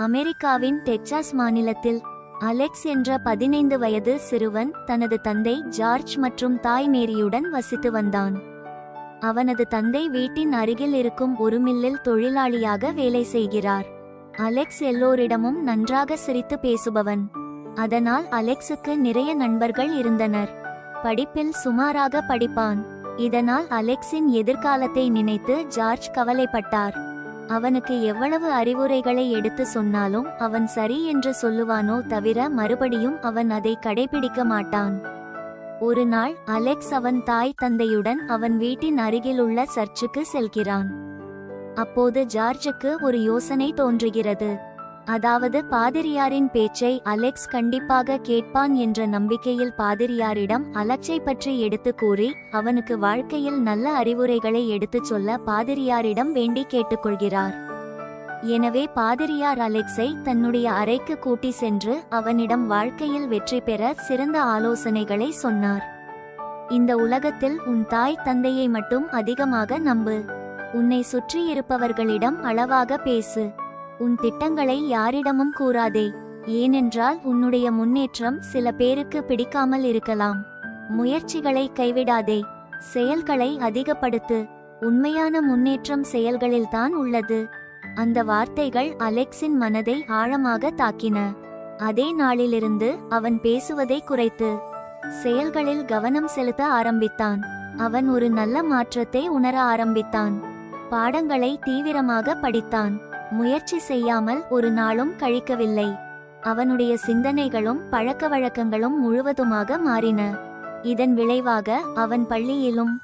அமெரிக்காவின் டெக்சாஸ் மாநிலத்தில் அலெக்ஸ் என்ற பதினைந்து வயது சிறுவன் தனது தந்தை ஜார்ஜ் மற்றும் தாய் மேரியுடன் வசித்து வந்தான். அவனது தந்தை வீட்டின் அருகில் இருக்கும் ஒரு மில்லில் தொழிலாளியாக வேலை செய்கிறார். அலெக்ஸ் எல்லோரிடமும் நன்றாக சிரித்து பேசுபவன். அதனால் அலெக்ஸுக்கு நிறைய நண்பர்கள் இருந்தனர். படிப்பில் சுமாராக படிப்பான். இதனால் அலெக்ஸின் எதிர்காலத்தை நினைத்து ஜார்ஜ் கவலைப்பட்டார். அவனுக்கு எவ்வளவு அறிவுரைகளை எடுத்து சொன்னாலும் அவன் சரி என்று சொல்லுவானோ தவிர மறுபடியும் அவன் அதை கடைபிடிக்க மாட்டான். ஒரு நாள் அலெக்ஸ் அவன் தாய் தந்தையுடன் அவன் வீட்டின் அருகிலுள்ள சர்ச்சுக்கு செல்கிறான். அப்போது ஜார்ஜுக்கு ஒரு யோசனை தோன்றுகிறது. அதாவது பாதிரியாரின் பேச்சை அலெக்ஸ் கண்டிப்பாக கேட்பான் என்ற நம்பிக்கையில் பாதிரியாரிடம் அலெக்ஸை பற்றி எடுத்து கூறி அவனுக்கு வாழ்க்கையில் நல்ல அறிவுரைகளை எடுத்துச் சொல்ல பாதிரியாரிடம் வேண்டி கேட்டுக்கொள்கிறார். எனவே பாதிரியார் அலெக்ஸை தன்னுடைய அறைக்கு கூட்டி சென்று அவனிடம் வாழ்க்கையில் வெற்றி பெற சிறந்த ஆலோசனைகளை சொன்னார். இந்த உலகத்தில் உன் தாய் தந்தையை மட்டும் அதிகமாக நம்பு. உன்னை சுற்றியிருப்பவர்களிடம் அளவாக பேசு. உன் திட்டங்களை யாரிடமும் கூறாதே. ஏனென்றால் உன்னுடைய முன்னேற்றம் சில பேருக்கு பிடிக்காமல் இருக்கலாம். முயற்சிகளை கைவிடாதே. செயல்களை அதிகப்படுத்து. உண்மையான முன்னேற்றம் செயல்களில்தான் உள்ளது. அந்த வார்த்தைகள் அலெக்ஸின் மனதை ஆழமாக தாக்கின. அதே நாளிலிருந்து அவன் பேசுவதை குறைத்து. செயல்களில் கவனம் செலுத்த ஆரம்பித்தான். அவன் ஒரு நல்ல மாற்றத்தை உணர ஆரம்பித்தான். பாடங்களை தீவிரமாக படித்தான். முயற்சி செய்யாமல் ஒரு நாளும் கழிக்கவில்லை. அவனுடைய சிந்தனைகளும் பழக்க வழக்கங்களும் முழுவதுமாக மாறின. இதன் விளைவாக அவன் பள்ளியிலும்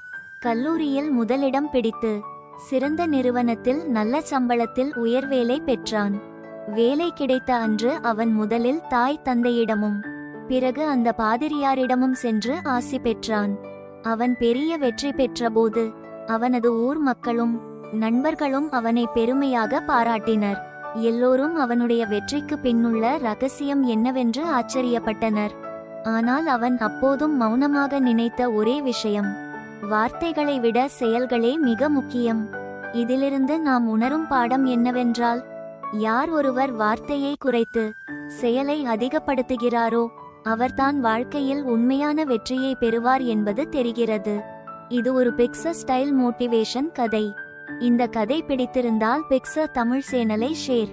கல்லூரியில் முதலிடம் பிடித்து சிறந்த நிறுவனத்தில் நல்ல சம்பளத்தில் உயர்வேலை பெற்றான். வேலை கிடைத்த அன்று அவன் முதலில் தாய் தந்தையிடமும் பிறகு அந்த பாதிரியாரிடமும் சென்று ஆசி பெற்றான். அவன் பெரிய வெற்றி பெற்றபோது அவனது ஊர் மக்களும் நண்பர்களும் அவனை பெருமையாக பாராட்டினர். எல்லோரும் அவனுடைய வெற்றிக்கு பின்னுள்ள ரகசியம் என்னவென்று ஆச்சரியப்பட்டனர். ஆனால் அவன் அப்போதும் மௌனமாக நினைத்த ஒரே விஷயம். வார்த்தைகளை விட செயல்களே மிக முக்கியம். இதிலிருந்து நாம் உணரும் பாடம் என்னவென்றால் யார் ஒருவர் வார்த்தையை குறைத்து செயலை அதிகப்படுத்துகிறாரோ அவர்தான் வாழ்க்கையில் உண்மையான வெற்றியை பெறுவார் என்பது தெரிகிறது. இது ஒரு பிக்ச ஸ்டைல் மோட்டிவேஷன் கதை. இந்த கதை பிடித்திருந்தால் பிக்சர் தமிழ் சேனலை ஷேர்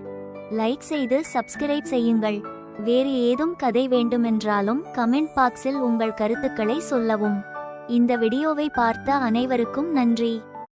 லைக் செய்து சப்ஸ்கிரைப் செய்யுங்கள். வேறு ஏதும் கதை வேண்டுமென்றாலும் கமெண்ட் பாக்ஸில் உங்கள் கருத்துக்களை சொல்லவும். இந்த வீடியோவை பார்த்த அனைவருக்கும் நன்றி.